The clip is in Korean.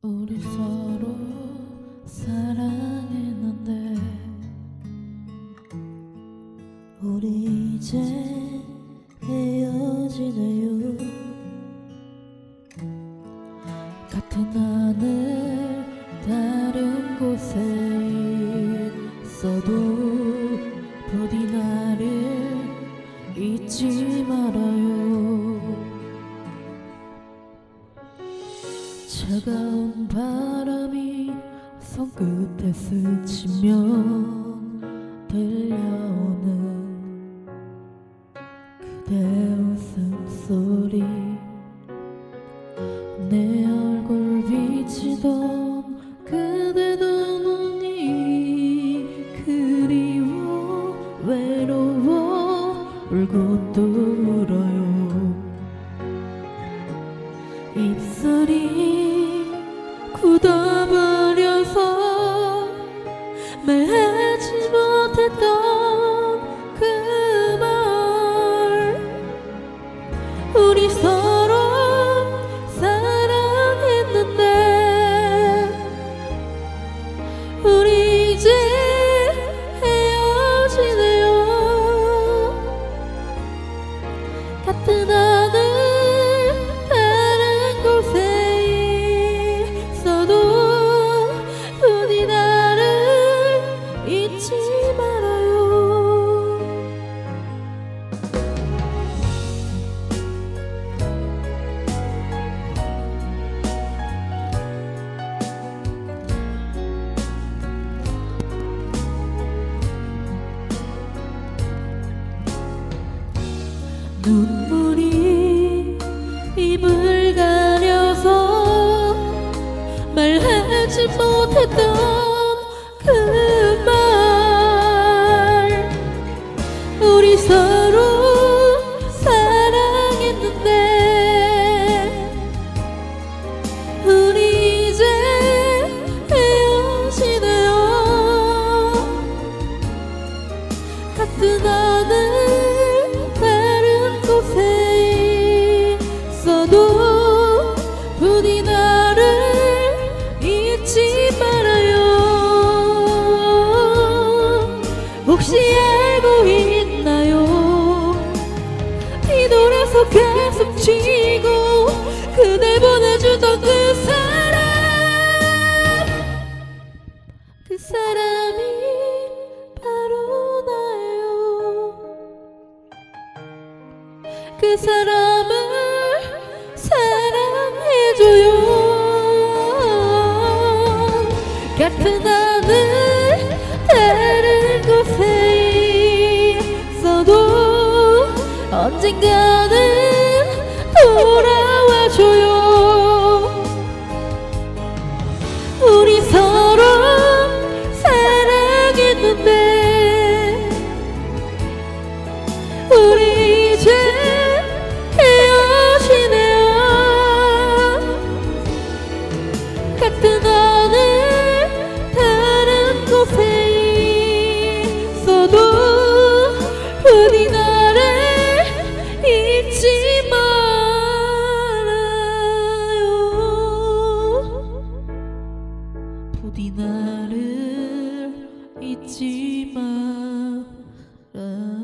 우리 서로 사랑했는데. 우리 이제 헤어지네요. 같은 하늘 다른 곳에 있어도 부디 나를 잊지 말아요 차가운 바람이 손끝에 스치면 들려오는 그대 웃음소리. 내 얼굴 비치던 그대 눈이 그리워 외로워 울고 또 울어요. 입술이 굳어버려서 말하지 못했던 그 말. 우리 서로 사랑했는데 우리 이제 헤어지네요. 같은 눈물이 입을 가려서 말하지 못했던 그 혹시 알고 있나요? 뒤돌아서 계속 치고 그댈 보내주던 그 사람. 그 사람이 바로 나예요. 그 사람을 사랑해줘요. 같은 하늘 언젠가는 돌아와줘요. 우리 서로 사랑했는데 우리 이제 헤어지네요 같은 부디 나를 잊지 마라.